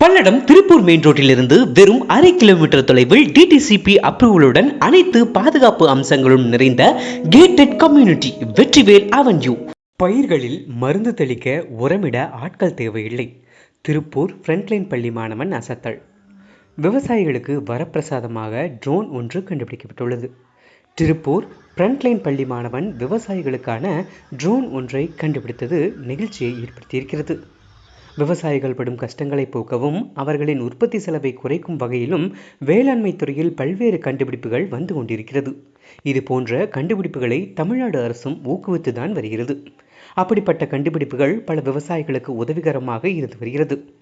Palladam Tiruppur main ரோட்டிலிருந்து வெறும் அரை kilometre தொலைவில் டிடிசிபி அப்ரூவலுடன் அனைத்து பாதுகாப்பு அம்சங்களும் நிறைந்த கேட்டட் கம்யூனிட்டி வெற்றிவேல் அவென்யூ பயிர்களில் மருந்து தெளிக்க உரமிட ஆட்கள் தேவையில்லை. திருப்பூர் ஃப்ரண்ட்லைன் பள்ளி மாணவன் அசத்தல். விவசாயிகளுக்கு வரப்பிரசாதமாக ட்ரோன் ஒன்று கண்டுபிடிக்கப்பட்டுள்ளது. திருப்பூர் ஃப்ரண்ட்லைன் பள்ளி மாணவன் விவசாயிகளுக்கான ட்ரோன் ஒன்றை கண்டுபிடித்தது நெகிழ்ச்சியை ஏற்படுத்தியிருக்கிறது. விவசாயிகள் படும் கஷ்டங்களை போக்கவும் அவர்களின் உற்பத்தி செலவை குறைக்கும் வகையிலும் வேளாண்மை துறையில் பல்வேறு கண்டுபிடிப்புகள் வந்து கொண்டிருக்கிறது. இது போன்ற கண்டுபிடிப்புகளை தமிழ்நாடு அரசும் ஊக்குவித்து தான் வருகிறது. அப்படிப்பட்ட கண்டுபிடிப்புகள் பல விவசாயிகளுக்கு உதவிகரமாக இருந்து வருகிறது.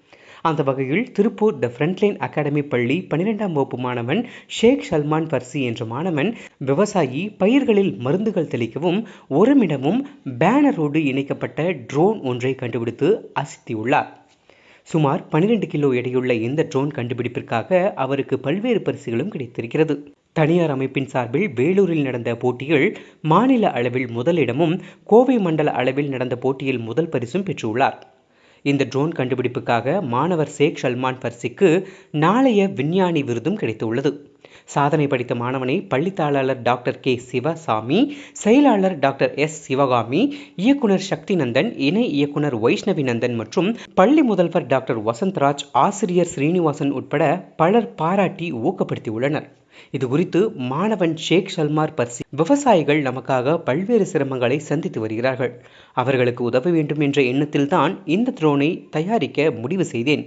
அந்த வகையில் திருப்பூர் த ஃப்ரண்ட்லைன் அகாடமி பள்ளி பன்னிரெண்டாம் வகுப்பு மாணவன் ஷேக் சல்மான் பர்சி என்ற மாணவன் விவசாயி பயிர்களில் மருந்துகள் தெளிக்கவும் ஒருமிடமும் பேனரோடு இணைக்கப்பட்ட ட்ரோன் ஒன்றை கண்டுபிடித்து அசத்தியுள்ளார். சுமார் 12 கிலோ எடையுள்ள இந்த ட்ரோன் கண்டுபிடிப்பிற்காக அவருக்கு பல்வேறு பரிசுகளும் கிடைத்திருக்கிறது. தனியார் அமைப்பின் சார்பில் வேலூரில் நடந்த போட்டியில் மாநில அளவில் முதலிடமும் கோவை மண்டல அளவில் நடந்த போட்டியில் முதல் பரிசும் பெற்றுள்ளார். இந்த ட்ரோன் கண்டுபிடிப்புக்காக மாணவர் ஷேக் சல்மான் பர்சிக்கு நாளைய விஞ்ஞானி விருதும் கிடைத்துள்ளது. சாதனை படித்த மாணவனை பள்ளித்தாளர் டாக்டர் கே சிவசாமி செயலாளர் டாக்டர் எஸ் சிவகாமி இயக்குனர் சக்தி நந்தன் இணை இயக்குனர் வைஷ்ணவி நந்தன் மற்றும் பள்ளி முதல்வர் டாக்டர் வசந்த்ராஜ் ஆசிரியர் ஸ்ரீனிவாசன் உட்பட பலர் பாராட்டி ஊக்கப்படுத்தியுள்ளனர். இது குறித்து மாணவன் ஷேக் சல்மார் பர்சி விவசாயிகள் நமக்காக பல்வேறு சிரமங்களை சந்தித்து வருகிறார்கள். அவர்களுக்கு உதவ வேண்டும் என்ற எண்ணத்தில்தான் இந்த ட்ரோனை தயாரிக்க முடிவு செய்தேன்.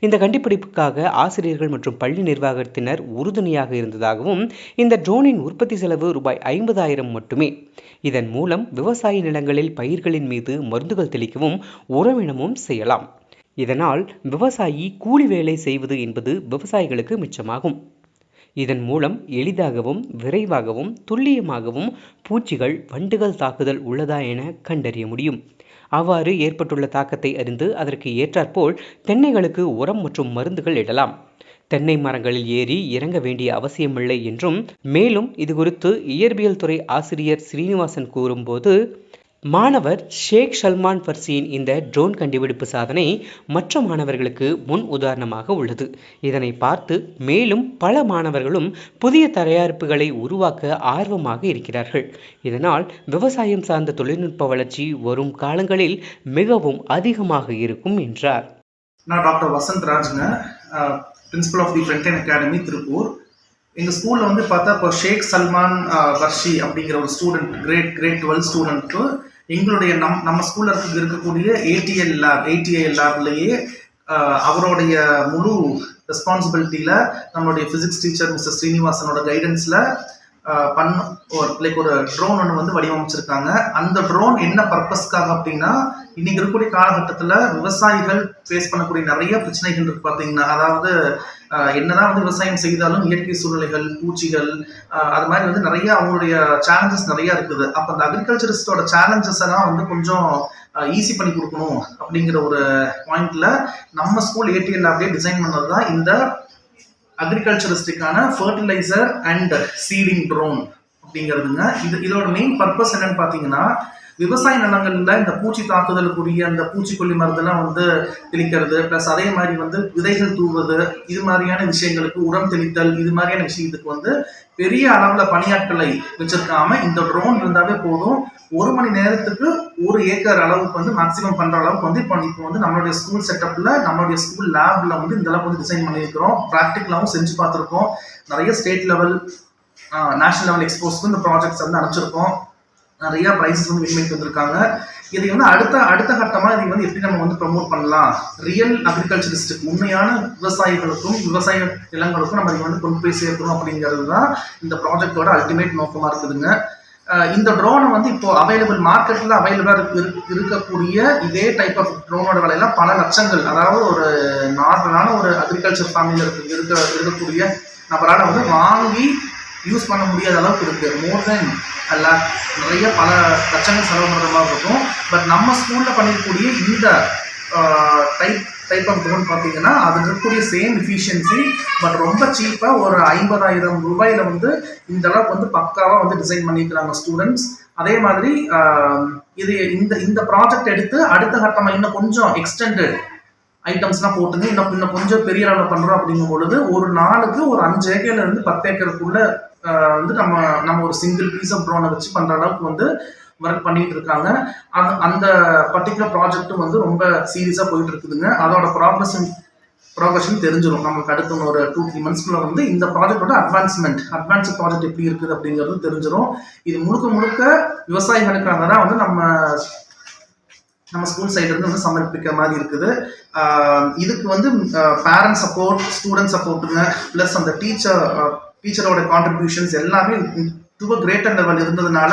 இந்த கண்டுபிடிப்புக்காக ஆசிரியர்கள் மற்றும் பள்ளி நிர்வாகத்தினர் உறுதுணையாக இருந்ததாகவும் இந்த ட்ரோனின் உற்பத்தி செலவு ரூபாய் ஐம்பதாயிரம் மட்டுமே. இதன் மூலம் விவசாய நிலங்களில் பயிர்களின் மீது மருந்துகள் தெளிக்கவும் உறவினமும் செய்யலாம். இதனால் விவசாயி கூலி வேலை செய்வது என்பது விவசாயிகளுக்கு மிச்சமாகும். இதன் மூலம் எளிதாகவும் விரைவாகவும் துல்லியமாகவும் பூச்சிகள் வண்டுகள் தாக்குதல் உள்ளதா என கண்டறிய முடியும். அவ்வாறு ஏற்பட்டுள்ள தாக்கத்தை அறிந்து அதற்கு ஏற்றாற்போல் தென்னைகளுக்கு உரம் மற்றும் மருந்துகள் இடலாம். தென்னை மரங்களில் ஏறி இறங்க வேண்டிய அவசியமில்லை என்றும் மேலும் இது குறித்து இயற்பியல் துறை ஆசிரியர் ஸ்ரீனிவாசன் கூறும்போது மாணவர் ஷேக் சல்மான் பர்சியின் இந்த ட்ரோன் கண்டுபிடிப்பு சாதனை மற்ற மாணவர்களுக்கு முன் உதாரணமாக உள்ளது. இதனை பார்த்து மேலும் பல மாணவர்களும் புதிய தயாரிப்புகளை உருவாக்க ஆர்வமாக இருக்கிறார்கள். இதனால் விவசாயம் சார்ந்த தொழில்நுட்ப வளர்ச்சி வரும் காலங்களில் மிகவும் அதிகமாக இருக்கும் என்றார். நான் டாக்டர் வசந்த் ராஜுங்க பிரின்சிபல் ஆஃப் தி ஃப்ரண்டன் அகாடமி திருப்பூர். எங்கள் ஸ்கூலில் வந்து பார்த்தா இப்போ ஷேக் சல்மான் அஹ், வர்ஷி அப்படிங்கிற ஒரு student grade grade twelve student எங்களுடைய நம் நம்ம ஸ்கூலில் இருக்க இருக்கக்கூடிய ஏடிஎல் லேப் ஏடிஐஎல் லேப்லேயே அவருடைய முழு ரெஸ்பான்சிபிலிட்டியில் நம்மளுடைய ஃபிசிக்ஸ் டீச்சர் மிஸ்டர் ஸ்ரீனிவாசனோட கைடன்ஸில் பண்ண ஒரு லைக் ஒரு ட்ரோன் ஒன்று வந்து வடிவமைச்சிருக்காங்க. அந்த ட்ரோன் என்ன பர்பஸ்க்காக அப்படின்னா இன்னைக்கு இருக்கக்கூடிய காலகட்டத்தில் விவசாயிகள் ஃபேஸ் பண்ணக்கூடிய நிறைய பிரச்சனைகள் இருக்கு பார்த்தீங்கன்னா அதாவது என்னதான் வந்து விவசாயம் செய்தாலும் இயற்கை சூழ்நிலைகள் பூச்சிகள் அது மாதிரி வந்து நிறைய அவங்களுடைய சேலஞ்சஸ் நிறைய இருக்குது. அப்போ அந்த அக்ரிகல்ச்சரிஸ்டோட சேலஞ்சஸ் எல்லாம் வந்து கொஞ்சம் ஈஸி பண்ணி கொடுக்கணும் அப்படிங்கிற ஒரு பாயிண்ட்ல நம்ம ஸ்கூல் ஏடிஎல் அப்படியே டிசைன் பண்ணது தான் இந்த அக்ரிகல்ச்சரிஸ்டுக்கான ஃபர்டிலைசர் அண்ட் சீடிங் ட்ரோன் அப்படிங்கிறதுங்க. இது இதோட மெயின் பர்பஸ் என்னன்னு பார்த்தீங்கன்னா விவசாய நிலங்களில் இந்த பூச்சி தாக்குதலுக்குரிய அந்த பூச்சிக்கொல்லி மருந்தெல்லாம் வந்து தெளிக்கிறது ப்ளஸ் அதே மாதிரி வந்து விதைகள் தூவது இது மாதிரியான விஷயங்களுக்கு உரம் தெளித்தல் இது மாதிரியான விஷயத்துக்கு வந்து பெரிய அளவில் பணியாட்களை வச்சிருக்காம இந்த ட்ரோன் இருந்தாவே போதும். ஒரு மணி நேரத்துக்கு ஒரு ஏக்கர் அளவுக்கு வந்து மேக்ஸிமம் பண்ணுற அளவுக்கு வந்து இப்போ இப்போ வந்து நம்மளுடைய ஸ்கூல் செட்டப்பில் நம்மளுடைய ஸ்கூல் லேபில் வந்து இந்த அளவுக்கு வந்து டிசைன் பண்ணியிருக்கிறோம். ப்ராக்டிக்கலாகவும் செஞ்சு பார்த்துருக்கோம். நிறைய ஸ்டேட் லெவல் நேஷனல் லெவல் எக்ஸ்போஸ்க்கு இந்த ப்ராஜெக்ட்ஸ் வந்து அனுப்பிச்சிருக்கோம். நிறைய ப்ரைஸஸ் வந்து வின் பண்ணிட்டு வந்திருக்காங்க. இதை வந்து அடுத்த அடுத்த கட்டமாக இதை வந்து எப்படி நம்ம வந்து ப்ரமோட் பண்ணலாம்? ரியல் அக்ரிகல்ச்சரிஸ்ட் உண்மையான விவசாயிகளுக்கும் விவசாய நிலங்களுக்கும் நம்ம இதை வந்து கொண்டு போய் சேர்க்கணும் அப்படிங்கிறது தான் இந்த ப்ராஜெக்டோட அல்டிமேட் நோக்கமாக இருக்குதுங்க. இந்த ட்ரோனை வந்து இப்போ அவைலபிள் மார்க்கெட்டில் அவைலபிளாக இருக்கக்கூடிய இதே டைப் ஆஃப் ட்ரோனோட விலையெல்லாம் பல லட்சங்கள் அதாவது ஒரு நார்மலான ஒரு அக்ரிகல்ச்சர் ஃபேமிலியில் இருக்க இருக்க இருக்கக்கூடிய நபரால் வந்து வாங்கி யூஸ் பண்ண முடியாத அளவுக்கு இருக்குது மோர் தென் அல்ல நிறைய பல லட்சங்கள் செலவு பண்ணுற மாதிரி இருக்கும். பட் நம்ம ஸ்கூலில் பண்ணிருக்கக்கூடிய இந்த டைப் டைப் ஆஃப் ட்ரோன் பார்த்தீங்கன்னா அது இருக்கக்கூடிய சேம் எஃபிஷியன்சி பட் ரொம்ப சீப்பாக ஒரு ஐம்பதாயிரம் ரூபாயில வந்து இந்த அளவுக்கு வந்து பக்காவாக வந்து டிசைன் பண்ணியிருக்கிறாங்க ஸ்டூடெண்ட்ஸ் அதே மாதிரி இது இந்த இந்த ப்ராஜெக்ட் எடுத்து அடுத்த கட்டமாக இன்னும் கொஞ்சம் எக்ஸ்டெண்டட் ஐட்டம்ஸ்லாம் போட்டுங்க. இன்னும் இன்னும் கொஞ்சம் பெரிய அளவில் பண்ணுறோம் அப்படிங்கும் பொழுது ஒரு நாளுக்கு ஒரு அஞ்சு ஏக்கர்லேருந்து பத்து ஏக்கருக்குள்ள வந்து நம்ம நம்ம ஒரு சிங்கிள் பீஸ் ஆஃப் ட்ரோனை வச்சு பண்ணுற அளவுக்கு வந்து ஒர்க் பண்ணிட்டு இருக்காங்க. அந்த அந்த பர்டிகுலர் ப்ராஜெக்ட்டும் வந்து ரொம்ப சீரியஸாக போயிட்டு இருக்குதுங்க. அதோட ப்ராக்ரஸ் ப்ராக்ரஷன் தெரிஞ்சிடும் நமக்கு அடுத்த ஒரு டூ த்ரீ மந்த்ஸ்க்குள்ள வந்து இந்த ப்ராஜெக்டோட அட்வான்ஸ்மெண்ட் அட்வான்ஸ் ப்ராஜெக்ட் எப்படி இருக்குது அப்படிங்கிறது தெரிஞ்சிடும் இது முழுக்க முழுக்க விவசாயிகளுக்காக தான் வந்து நம்ம நம்ம ஸ்கூல் சைடு இருந்து வந்து சமர்ப்பிக்கிற மாதிரி இருக்குது. இதுக்கு வந்து பேரண்ட் சப்போர்ட் ஸ்டூடெண்ட் சப்போர்ட்டுங்க ப்ளஸ் அந்த டீச்சர் டீச்சரோட கான்ட்ரிபியூஷன்ஸ் எல்லாமே டு அ கிரேட்டர் லெவல் இருந்ததுனால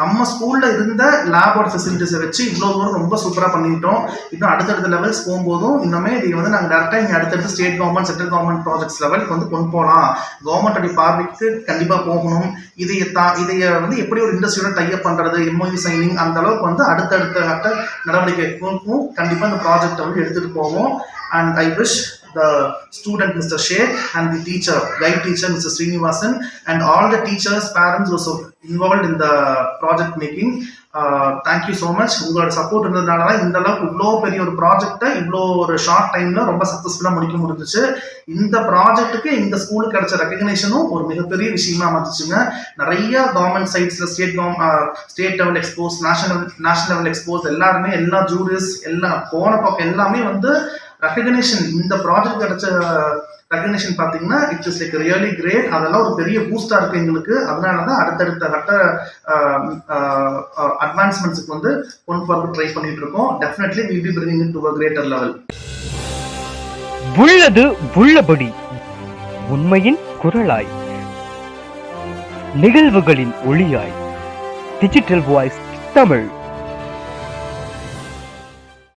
நம்ம ஸ்கூலில் இருந்த லேபோட ஃபெசிலிட்டிஸை வச்சு இவ்வளோ தூரம் ரொம்ப சூப்பராக பண்ணிட்டோம் இன்னும் அடுத்தடுத்த லெவல்ஸ் போகும்போதும் இன்னுமே இதை வந்து நாங்கள் டேரெக்டாக இங்கே அடுத்தடுத்து state government central government projects லெவலுக்கு வந்து கொண்டு போகலாம். கவர்மெண்டோட பார்வைக்கு கண்டிப்பாக போகணும். இதையை தா இதையை வந்து எப்படி ஒரு இண்டஸ்ட்ரியோட டைப் பண்ணுறது எம்ஓயு சைனிங் அந்த அளவுக்கு வந்து அடுத்தடுத்த கட்ட நடவடிக்கைக்கும் கண்டிப்பாக இந்த ப்ராஜெக்டை வந்து எடுத்துகிட்டு போவோம். And I wish the student Mr. Sheikh and the teacher, guide teacher Mr. Srinivasan and all the teachers, parents also involved in the project making. Uh, thank you so much உங்களோட சப்போர்ட் இருந்ததுனால தான் இந்த அளவுக்கு இவ்வளோ பெரிய ஒரு ப்ராஜெக்டை இவ்வளோ ஒரு ஷார்ட் டைமில் ரொம்ப சக்ஸஸ்ஃபுல்லாக முடிக்க முடிஞ்சிச்சு இந்த ப்ராஜெக்ட்டுக்கு இந்த ஸ்கூலுக்கு கிடைச்ச ரெக்கக்னேஷனும் ஒரு மிகப்பெரிய விஷயமா அமைச்சிச்சுங்க நிறைய government சைட்ஸில் state government state level expos national national level expos எல்லாருமே எல்லா ஜூரிஸ் எல்லாம் போன பக்கம் எல்லாமே வந்து ரெக்கக்னேஷன் இந்த ப்ராஜெக்ட் கிடைச்ச ரெக்கக்னேஷன் பார்த்தீங்கன்னா it's is like really great அதெல்லாம் ஒரு பெரிய பூஸ்டாக இருக்குது எங்களுக்கு. அதனால தான் அடுத்தடுத்த கட்ட அட்வான்ஸ்மெண்ட்ஸுக்கு வந்து கொண்டு போகிறதுக்கு ட்ரை பண்ணிட்டு இருக்கோம். Definitely will be bringing to a greater level உள்ளது உள்ளபடி உண்மையின் குரலாய் நிகழ்வுகளின் ஒளியாய். Digital voice Tamil.